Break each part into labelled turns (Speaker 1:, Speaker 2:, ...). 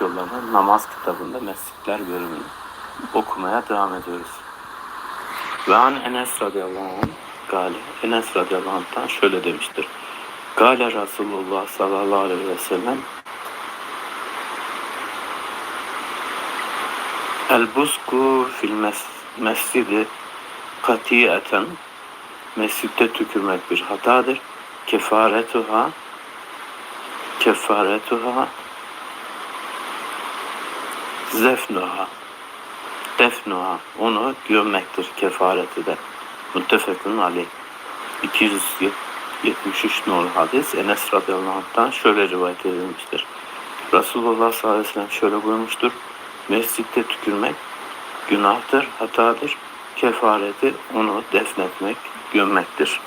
Speaker 1: yollarına namaz kitabında mescitler bölümünü okumaya devam ediyoruz. Ve an Enes radıyallahu anh Gale, Enes radıyallahu anh'tan şöyle demiştir. Gale Resulullah sallallahu aleyhi ve sellem El busku fil mes mescidi katiyeten mescitte tükürmek bir hatadır. Kefaretuha kefaretuha zefnuha defnuha onu gömmektir kefareti de muttefekun aleyh 273 nolu hadis Enes radıyallahu anh'tan şöyle rivayet edilmiştir. Resulullah sallallahu aleyhi ve sellem şöyle buyurmuştur. Mescitte tükürmek günahtır, hatadır. Kefareti onu defnetmek, gömmektir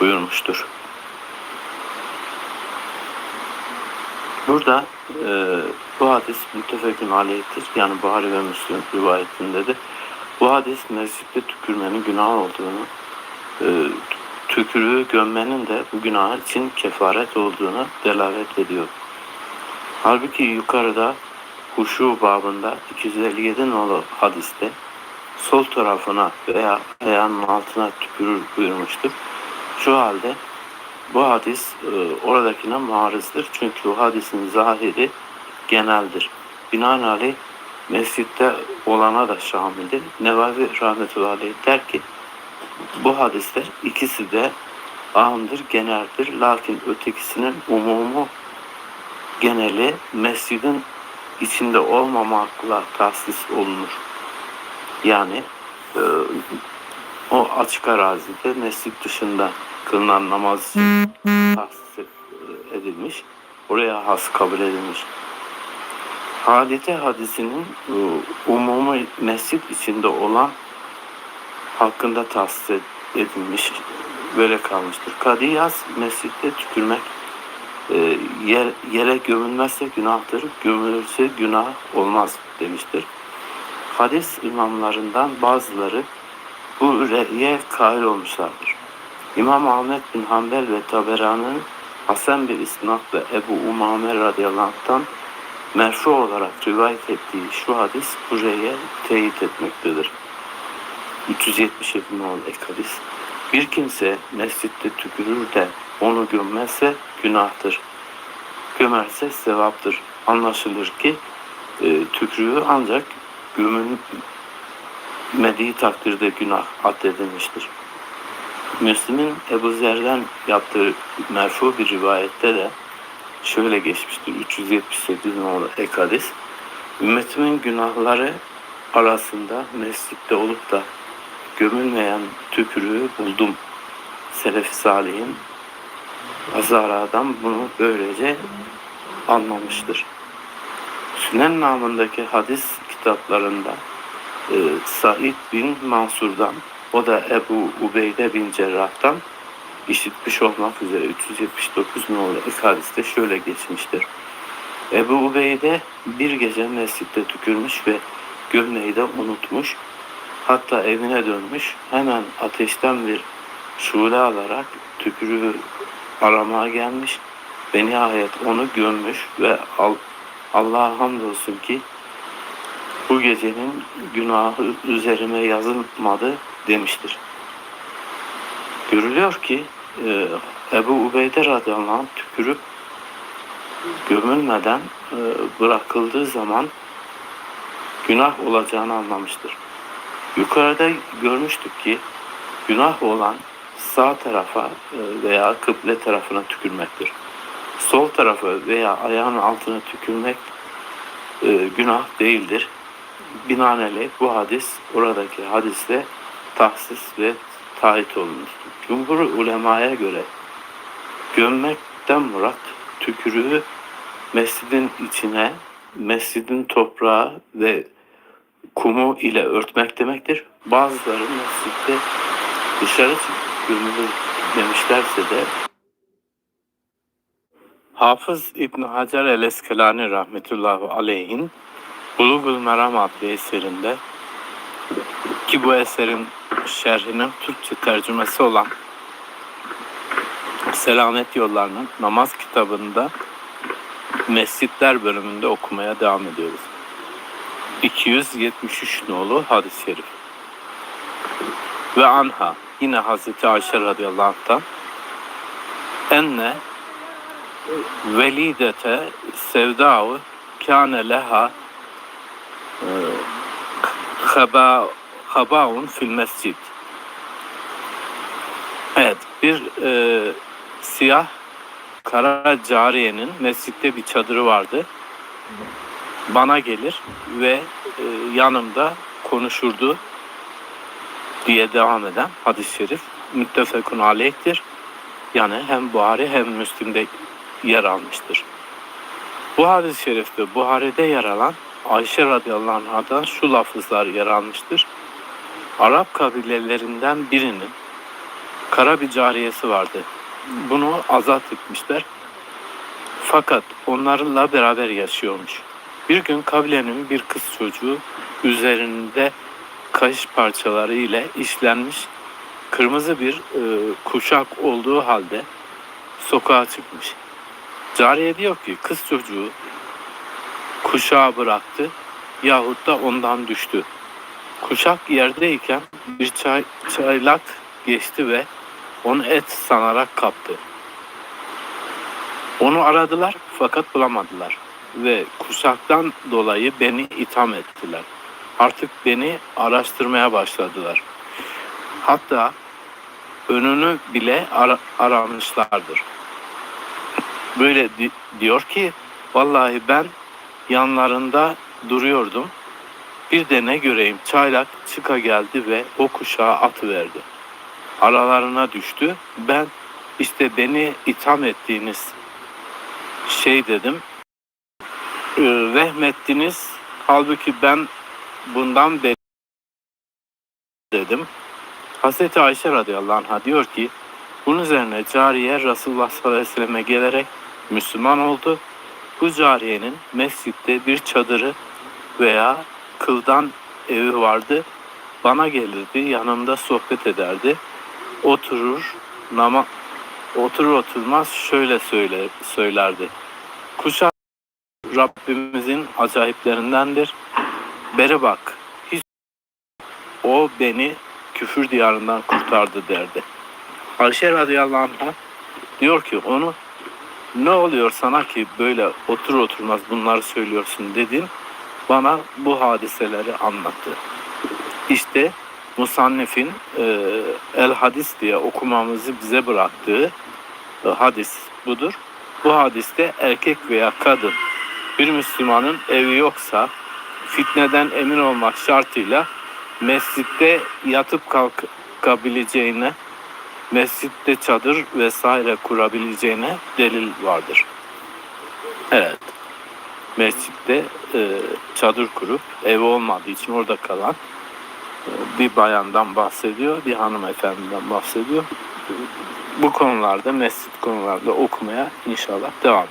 Speaker 1: buyurmuştur. Burada e, bu hadis müttefekun aleyhtir. Yani Buhari ve Müslim rivayetindedir. Bu hadis mescitte tükürmenin günah olduğunu, e, tükürüğü gömmenin de bu günah için kefaret olduğunu delalet ediyor. Halbuki yukarıda huşu babında 257 nolu hadiste sol tarafına veya ayağının altına tükürür buyurmuştur. Şu halde bu hadis e, oradakine marizdir. Çünkü o hadisin zahiri geneldir. Binaenaleyh mescitte olana da şamildir. Nevavi rahmetullahi aleyh der ki bu hadisler ikisi de amdır, geneldir. Lakin ötekisinin umumu geneli mescidin içinde olmamakla tahsis olunur. Yani e, o açık arazide mescid dışında kılınan namaz için tahsis edilmiş. Oraya has kabul edilmiş. Hadite hadisinin e, umumu mescid içinde olan hakkında tahsis edilmiş. Böyle kalmıştır. Kadiyas mescitte tükürmek e, yer, yere gömülmezse günahtır, gömülürse günah olmaz demiştir. Hadis imamlarından bazıları bu re'ye kail olmuşlardır. İmam Ahmet bin Hanbel ve Taberani'nin Hasan bir isnatla Ebu Umame radıyallahu anh'tan merfu olarak rivayet ettiği şu hadis bu re'ye teyit etmektedir. 377 nol ek hadis. Bir kimse mescitte tükürür de onu gömmezse günahtır. Gömerse sevaptır. Anlaşılır ki e, tükrüğü ancak gömülmediği takdirde günah addedilmiştir. Müslim'in Ebu Zer'den yaptığı merfu bir rivayette de şöyle geçmiştir. 378 numaralı ek hadis. Ümmetimin günahları arasında mescitte olup da gömülmeyen tükürüğü buldum. Selefi Salih'in Azara'dan bunu böylece anlamıştır. Sünen namındaki hadis kitaplarında e, Said bin Mansur'dan o da Ebu Ubeyde bin Cerrah'tan işitmiş olmak üzere 379 numaralı ilk hadiste şöyle geçmiştir. Ebu Ubeyde bir gece mescitte tükürmüş ve gömleği de unutmuş. Hatta evine dönmüş. Hemen ateşten bir şule alarak tükürüğü aramaya gelmiş ve nihayet onu gömmüş ve Allah'a hamdolsun ki bu gecenin günahı üzerime yazılmadı demiştir. Görülüyor ki e, Ebu Ubeyde radıyallahu anh tükürüp gömülmeden e, bırakıldığı zaman günah olacağını anlamıştır. Yukarıda görmüştük ki günah olan sağ tarafa e, veya kıble tarafına tükürmektir. Sol tarafa veya ayağın altına tükürmek e, günah değildir. Binaenaleyh bu hadis oradaki hadisle tahsis ve taahhüt olunmuştur. Cumhur ulemaya göre gömmekten murat tükürüğü mescidin içine, mescidin toprağı ve kumu ile örtmek demektir. Bazıları mescitte dışarı çıkıp gömülür demişlerse de Hafız İbn Hacer el-Eskelani rahmetullahi aleyhin Bulugul Meram adlı eserinde ki bu eserin şerhinin Türkçe tercümesi olan Selamet Yolları'nın namaz kitabında Mescitler bölümünde okumaya devam ediyoruz. 273 nolu hadis-i şerif. Ve anha yine Hazreti Ayşe radıyallahu anh'tan enne velidete sevdavu kâne leha e, habaun fil mescid. Evet bir e, siyah kara cariyenin mescitte bir çadırı vardı. Bana gelir ve e, yanımda konuşurdu diye devam eden hadis-i şerif müttefekun aleyhtir. Yani hem Buhari hem Müslim'de yer almıştır. Bu hadis-i şerifte Buhari'de yer alan Ayşe radıyallahu anh'dan şu lafızlar yer almıştır. Arap kabilelerinden birinin kara bir cariyesi vardı. Bunu azat etmişler. Fakat onlarla beraber yaşıyormuş. Bir gün kabilenin bir kız çocuğu üzerinde kaş parçaları ile işlenmiş kırmızı bir e, kuşak olduğu halde sokağa çıkmış. Cariye diyor ki kız çocuğu kuşağı bıraktı yahut da ondan düştü. Kuşak yerdeyken bir çay, çaylak geçti ve onu et sanarak kaptı. Onu aradılar fakat bulamadılar ve kuşaktan dolayı beni itham ettiler. Artık beni araştırmaya başladılar. Hatta önünü bile ara- aramışlardır. Böyle di- diyor ki vallahi ben yanlarında duruyordum. Bir de ne göreyim çaylak çıka geldi ve o kuşağı atıverdi. Aralarına düştü. Ben işte beni itham ettiğiniz şey dedim. Ee, vehmettiniz. Halbuki ben bundan beri dedim. Hazreti Ayşe radıyallahu anh'a diyor ki bunun üzerine cariye Resulullah sallallahu aleyhi ve selleme gelerek Müslüman oldu. Bu cariyenin mescitte bir çadırı veya kıldan evi vardı. Bana gelirdi, yanımda sohbet ederdi. Oturur, nama oturur oturmaz şöyle söyle, söylerdi. Kuşak Rabbimizin acayiplerindendir. Beri bak, hiç o beni küfür diyarından kurtardı derdi. Ayşe radıyallahu anh'a diyor ki onu ne oluyor sana ki böyle otur oturmaz bunları söylüyorsun dedin. Bana bu hadiseleri anlattı. İşte Musannif'in e, El Hadis diye okumamızı bize bıraktığı e, hadis budur. Bu hadiste erkek veya kadın bir Müslümanın evi yoksa fitneden emin olmak şartıyla mescitte yatıp kalkabileceğine, mescitte çadır vesaire kurabileceğine delil vardır. Evet. Mescitte e, çadır kurup evi olmadığı için orada kalan e, bir bayandan bahsediyor, bir hanımefendiden bahsediyor. Bu konularda, mescit konularda okumaya inşallah devam.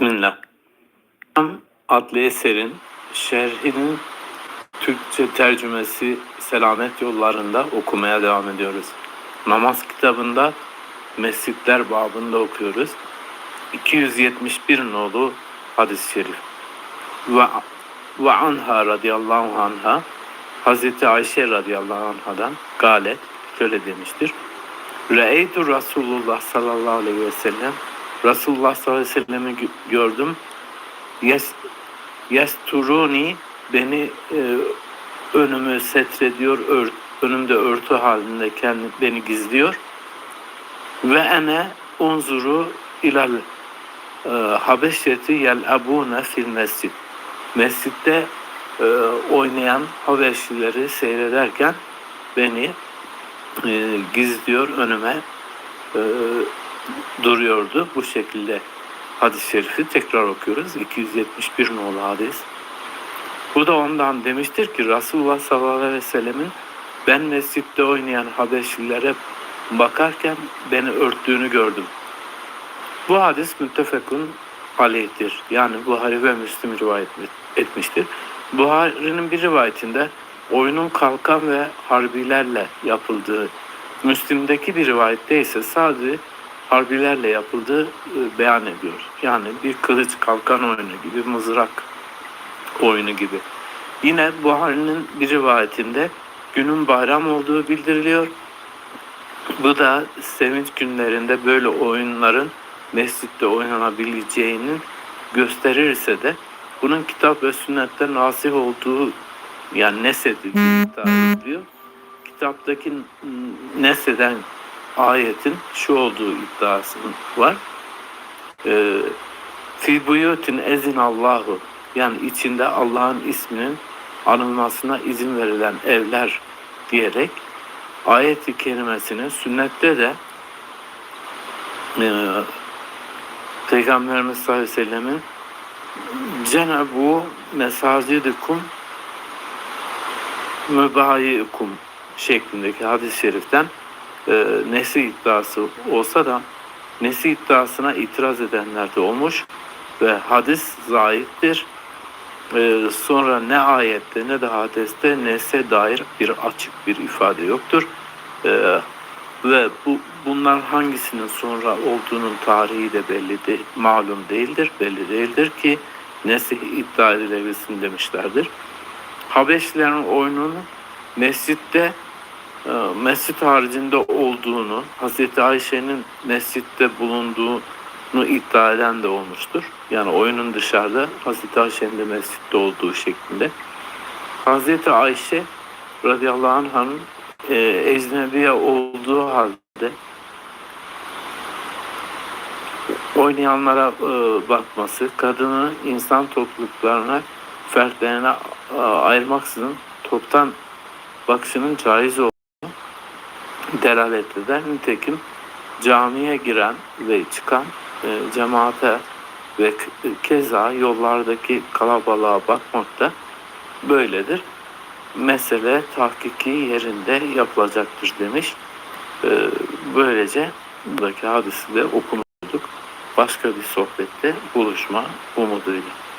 Speaker 1: Bismillah. Adlı eserin şerhinin Türkçe tercümesi Selamet Yollarında okumaya devam ediyoruz. Namaz kitabında Mescitler babında okuyoruz. 271 nolu hadis-i şerif. Ve, ve anha radıyallahu anha Hazreti Ayşe radıyallahu anhadan galet şöyle demiştir. Re'eytu Resulullah sallallahu aleyhi ve sellem Resulullah sallallahu aleyhi ve sellem'i gö- gördüm. Yes, Yesturuni beni e, önümü setrediyor, ör, önümde örtü halinde kendi beni gizliyor. Ve ene unzuru ilal e, habeşeti yel abune fil mescid. Mescitte e, oynayan Habeşlileri seyrederken beni e, gizliyor önüme e, duruyordu. Bu şekilde hadis-i şerifi tekrar okuyoruz. 271 nolu hadis. Bu da ondan demiştir ki Resulullah sallallahu aleyhi ve sellemin ben mescitte oynayan Habeşlilere bakarken beni örttüğünü gördüm. Bu hadis müttefekun aleyhtir. Yani Buhari ve Müslim rivayet etmiştir. Buhari'nin bir rivayetinde oyunun kalkan ve harbilerle yapıldığı, Müslim'deki bir rivayette ise sadece harbilerle yapıldığı e, beyan ediyor. Yani bir kılıç kalkan oyunu gibi, mızrak oyunu gibi. Yine Buhari'nin bir rivayetinde günün bayram olduğu bildiriliyor. Bu da sevinç günlerinde böyle oyunların mescitte oynanabileceğinin gösterirse de bunun kitap ve sünnette nasih olduğu yani nesedildiği iddia ediliyor. Kitaptaki neseden ayetin şu olduğu iddiası var. Ee, Fi buyutin ezin Allahu yani içinde Allah'ın isminin anılmasına izin verilen evler diyerek ayeti kerimesinin sünnette de e, Peygamberimiz sallallahu aleyhi ve sellemin Cenab-ı mesacidikum mübayikum şeklindeki hadis-i şeriften e, nesi iddiası olsa da nesi iddiasına itiraz edenler de olmuş ve hadis zayittir. E, sonra ne ayette ne de hadiste nese dair bir açık bir ifade yoktur. E, ve bu bunlar hangisinin sonra olduğunun tarihi de belli de, malum değildir, belli değildir ki nesih iddia edilebilsin demişlerdir. Habeşlilerin oyununu mescitte mescit haricinde olduğunu, Hazreti Ayşe'nin mescitte bulunduğunu iddia eden de olmuştur. Yani oyunun dışarıda Hazreti Ayşe'nin de mescitte olduğu şeklinde. Hazreti Ayşe radıyallahu anh'ın e, ecnebiye olduğu halde oynayanlara e, bakması, kadını insan topluluklarına, fertlerine e, ayırmaksızın toptan bakışının caiz olduğunu delalet eder. Nitekim camiye giren ve çıkan e, cemaate ve keza yollardaki kalabalığa bakmak da böyledir. Mesele tahkiki yerinde yapılacaktır demiş. E, böylece buradaki hadisi de okumuştuk. Başka bir sohbette buluşma umuduyla.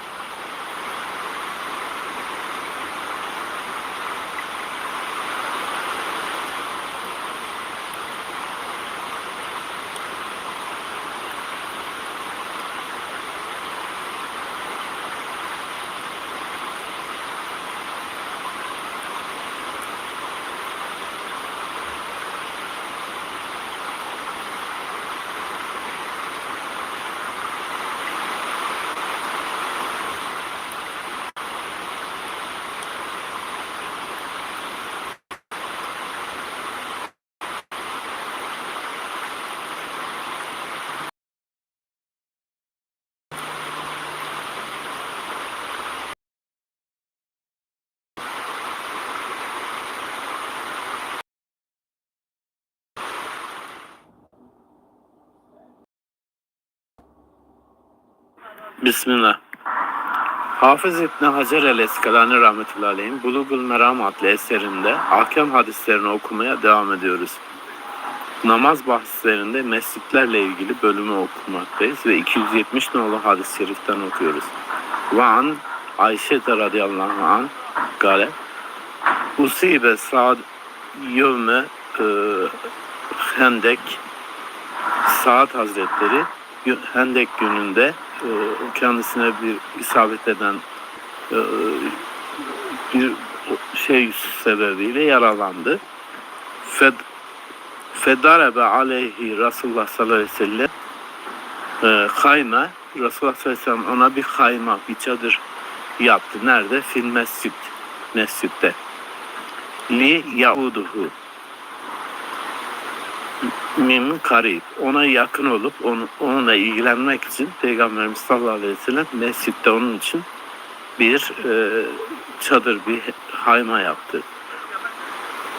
Speaker 1: Bismillah. Hafız İbni Hacer el Eskalani rahmetullahi aleyhim Bulugul Meram adlı eserinde ahkam hadislerini okumaya devam ediyoruz. Namaz bahslerinde mescitlerle ilgili bölümü okumaktayız ve 270 nolu hadis-i şeriften okuyoruz. Ve an Ayşe de radıyallahu an gale Usibe Sa'd yevme e, Hendek Saat Hazretleri Hendek gününde kendisine bir isabet eden e, bir şey sebebiyle yaralandı. Fed, Fedarebe aleyhi Resulullah sallallahu aleyhi ve sellem e, kayma Resulullah sallallahu aleyhi ve sellem ona bir kayma, bir çadır yaptı. Nerede? Fil mescid. Mescitte. Li yauduhu min karib. Ona yakın olup onu, onunla ilgilenmek için Peygamberimiz sallallahu aleyhi ve sellem mescitte onun için bir e, çadır, bir hayma yaptı.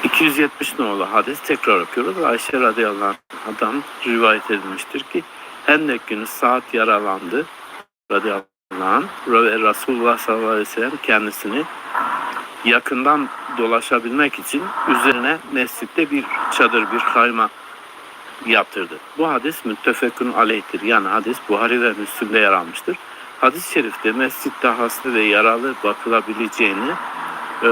Speaker 1: 270 nolu hadis tekrar okuyoruz. Ayşe radıyallahu anh'dan rivayet edilmiştir ki Hendek günü saat yaralandı radıyallahu anh ve Resulullah sallallahu aleyhi ve sellem kendisini yakından dolaşabilmek için üzerine mescitte bir çadır, bir hayma yaptırdı. Bu hadis müttefekun aleyhtir. Yani hadis Buhari ve Müslim'de yer almıştır. Hadis-i şerifte mescitte hasta ve yaralı bakılabileceğini e,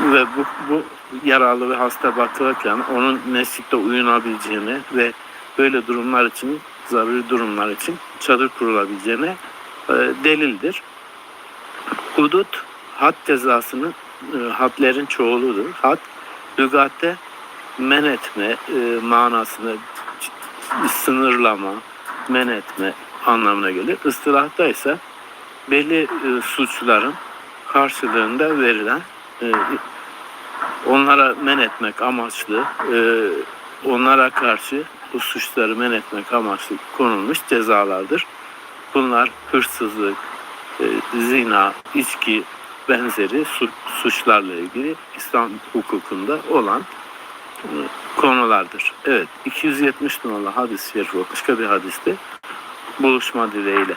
Speaker 1: ve bu, bu yaralı ve hasta bakılırken onun mescitte uyunabileceğini ve böyle durumlar için, zaruri durumlar için çadır kurulabileceğine e, delildir. Hudut, had cezasının e, hadlerin çoğuludur. Had, lügatte men etme e, manasını sınırlama, men etme anlamına gelir. Istilahta ise belli e, suçların karşılığında verilen e, onlara men etmek amaçlı e, onlara karşı bu suçları men etmek amaçlı konulmuş cezalardır. Bunlar hırsızlık, e, zina, içki benzeri su- suçlarla ilgili İslam hukukunda olan konulardır. Evet 270 numaralı hadis-i şerif başka bir hadiste buluşma dileğiyle.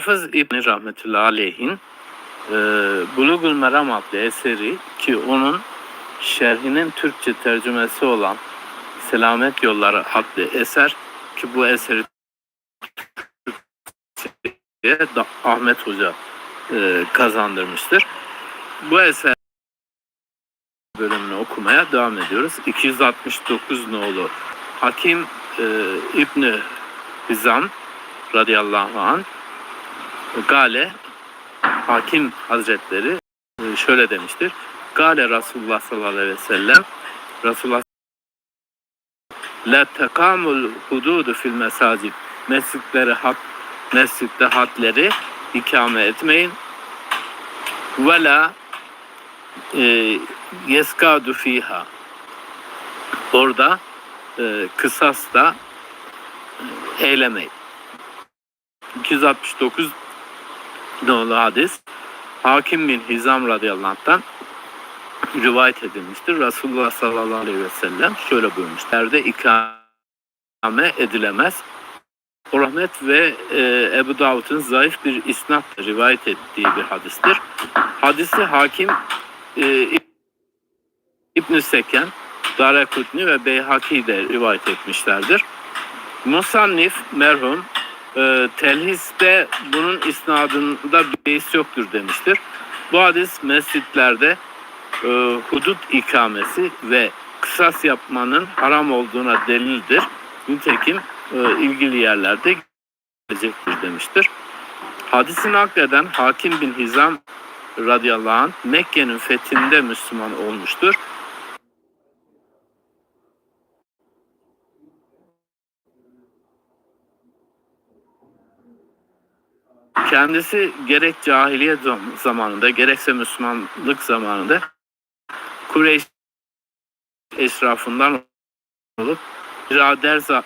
Speaker 1: Hafız İbni Rahmetullahi Aleyh'in e, Bulugul Meram adlı eseri ki onun şerhinin Türkçe tercümesi olan Selamet Yolları adlı eser ki bu eseri Ahmet Hoca e, kazandırmıştır. Bu eser bölümünü okumaya devam ediyoruz. 269 nolu Hakim e, İbni Hizam radıyallahu an Gale Hakim Hazretleri e, şöyle demiştir. Gale Resulullah sallallahu aleyhi ve sellem Resulullah La tekamul hududu fil mesacid mescitleri hat mescitte hadleri ikame etmeyin ve la e, yeskadu fiha orada e, kısas da e, eylemeyin. 269 nolu hadis Hakim bin Hizam radıyallahu anh'tan rivayet edilmiştir. Resulullah sallallahu aleyhi ve sellem şöyle buyurmuş. Yerde ikame edilemez. O rahmet ve e, Ebu Davud'un zayıf bir isnatla rivayet ettiği bir hadistir. Hadisi hakim e, İbn-i Seken, Darekutni ve Beyhaki de rivayet etmişlerdir. Musannif merhum e, telhiste bunun isnadında beis yoktur demiştir. Bu hadis mescitlerde e, hudut ikamesi ve kısas yapmanın haram olduğuna delildir. Nitekim e, ilgili yerlerde gelecektir demiştir. Hadisi nakleden Hakim bin Hizam radıyallahu anh Mekke'nin fethinde Müslüman olmuştur. Kendisi gerek cahiliyet zam- zamanında gerekse Müslümanlık zamanında Kureyş eşrafından olup birader za-